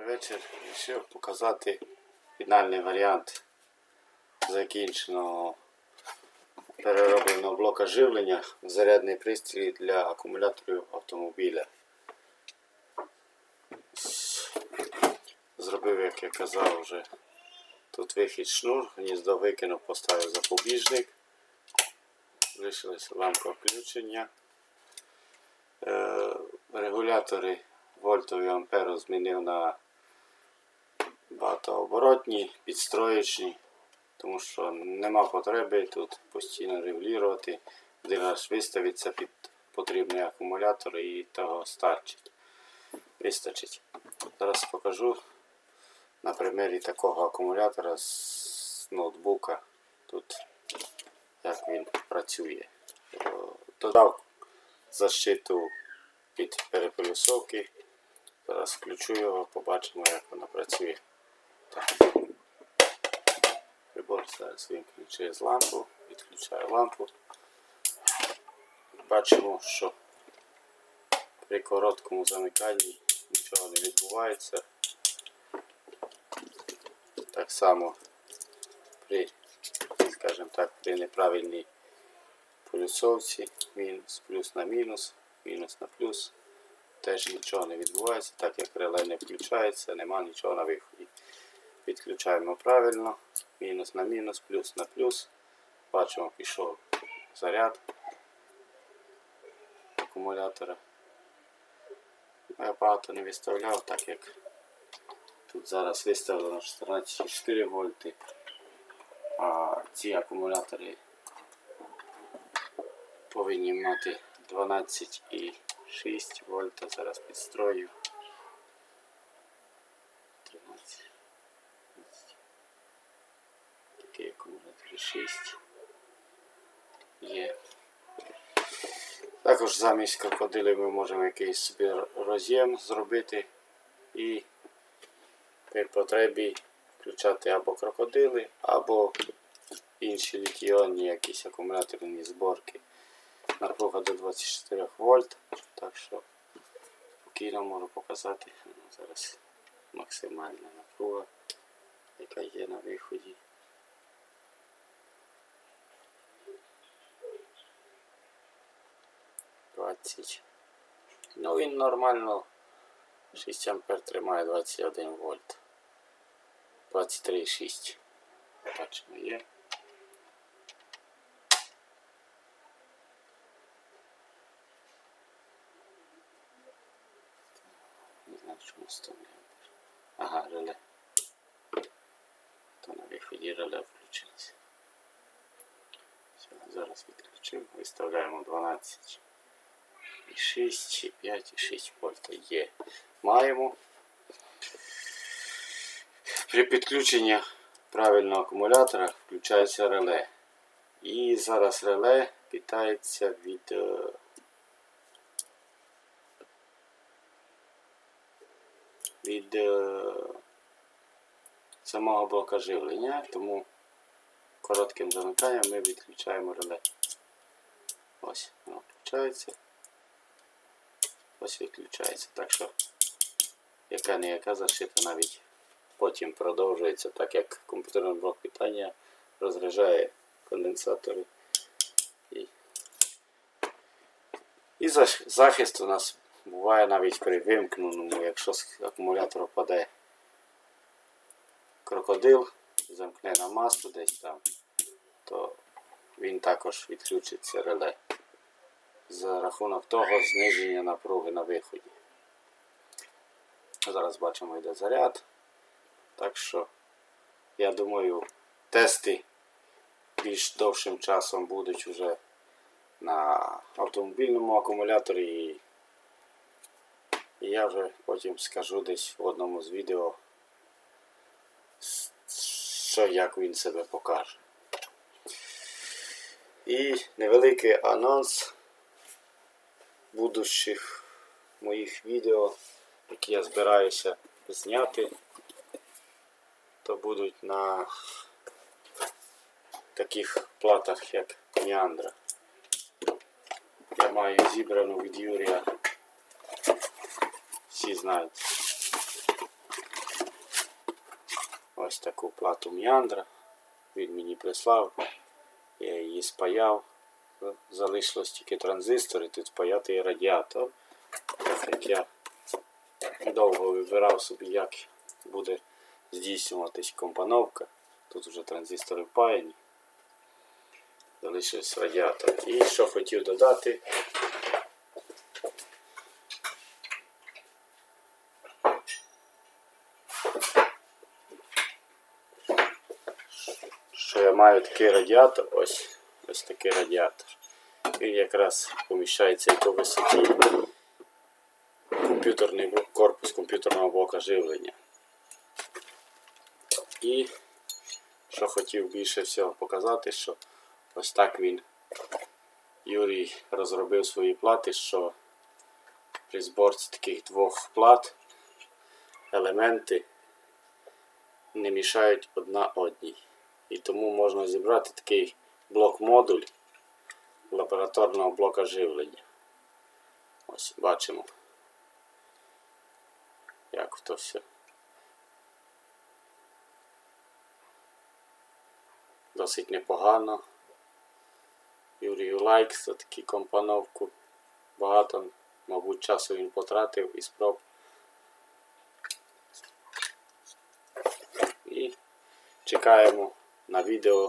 Добрий вечір. Вирішив показати фінальний варіант закінченого переробленого блока живлення в зарядний пристрій для акумуляторів автомобіля. Зробив, як я казав, вже тут вихід шнур, гніздо викинув, поставив запобіжник. Лишилася лампа включення. Е, регулятори вольтові амперу змінив на багатооборотні, підстроєчні, тому що нема потреби тут постійно регулювати, один раз виставиться під потрібний акумулятор і того старчить. Вистачить. Зараз покажу на примірі такого акумулятора з ноутбука. Тут як він працює. Додав защиту під переполюсовки. Зараз включу його, побачимо, як вона працює. Так. Прибор зараз він включає з лампу, відключаю лампу. Бачимо, що при короткому замиканні нічого не відбувається. Так само при, скажімо так, при неправильній полюсовці, мінус, плюс на мінус, мінус на плюс. Теж нічого не відбувається, так як реле не включається, нема нічого на виході. Підключаємо правильно, мінус на мінус, плюс на плюс. Бачимо, пішов заряд акумулятора. Я багато не виставляв, так як тут зараз виставлено 14,4 вольти, а ці акумулятори повинні мати 12,6 вольта. Зараз підстрою. 6 є. Також замість крокодилів ми можемо якийсь собі роз'єм зробити і при потребі включати або крокодили, або інші літіонні якісь акумуляторні зборки. Напруга до 24 вольт. Так що спокійно можу показати. Зараз максимальна напруга, яка є на виході. Двадцять. Ну він нормально 6 ампер тримає 21 вольт. 23,6. Бачимо є. Не знаю, чому 100 мА. Ага, реле. То на виході реле включилося. Все, зараз відключив. Виставляємо 12 і 6, і 5, і 6 вольта є. Маємо. При підключенні правильного акумулятора включається реле. І зараз реле питається від е, від е, самого блока живлення, тому коротким замиканням ми відключаємо реле. Ось, воно включається. Ось відключається. Так що яка не яка защита навіть потім продовжується, так як комп'ютерний блок питання розряджає конденсатори. І, і захист у нас буває навіть при вимкненому, якщо з акумулятора впаде крокодил, замкне на масу десь там, то він також відключиться реле за рахунок того зниження напруги на виході. Зараз бачимо йде заряд. Так що, я думаю, тести більш довшим часом будуть вже на автомобільному акумуляторі. І, я вже потім скажу десь в одному з відео, що як він себе покаже. І невеликий анонс будущих моїх відео, які я збираюся зняти, то будуть на таких платах, як Ніандра. Я маю зібрану від Юрія. Всі знають. ось таку плату м'яндра. Він мені прислав. Я її спаяв. Залишилось тільки транзистор і тут спаяти і радіатор. Так як я довго вибирав собі, як буде здійснюватись компоновка. Тут вже транзистори впаяні. Залишився радіатор. І що хотів додати. Що я маю такий радіатор, ось, ось такий радіатор. Він якраз поміщається і по висоті комп'ютерний корпус комп'ютерного блока живлення. І що хотів більше всього показати, що ось так він Юрій розробив свої плати, що при зборці таких двох плат елементи не мішають одна одній. І тому можна зібрати такий блок-модуль лабораторного блока живлення. Ось бачимо, як то все. Досить непогано. Юрію лайк за таку компоновку. Багато, мабуть, часу він потратив і спроб. І чекаємо на відео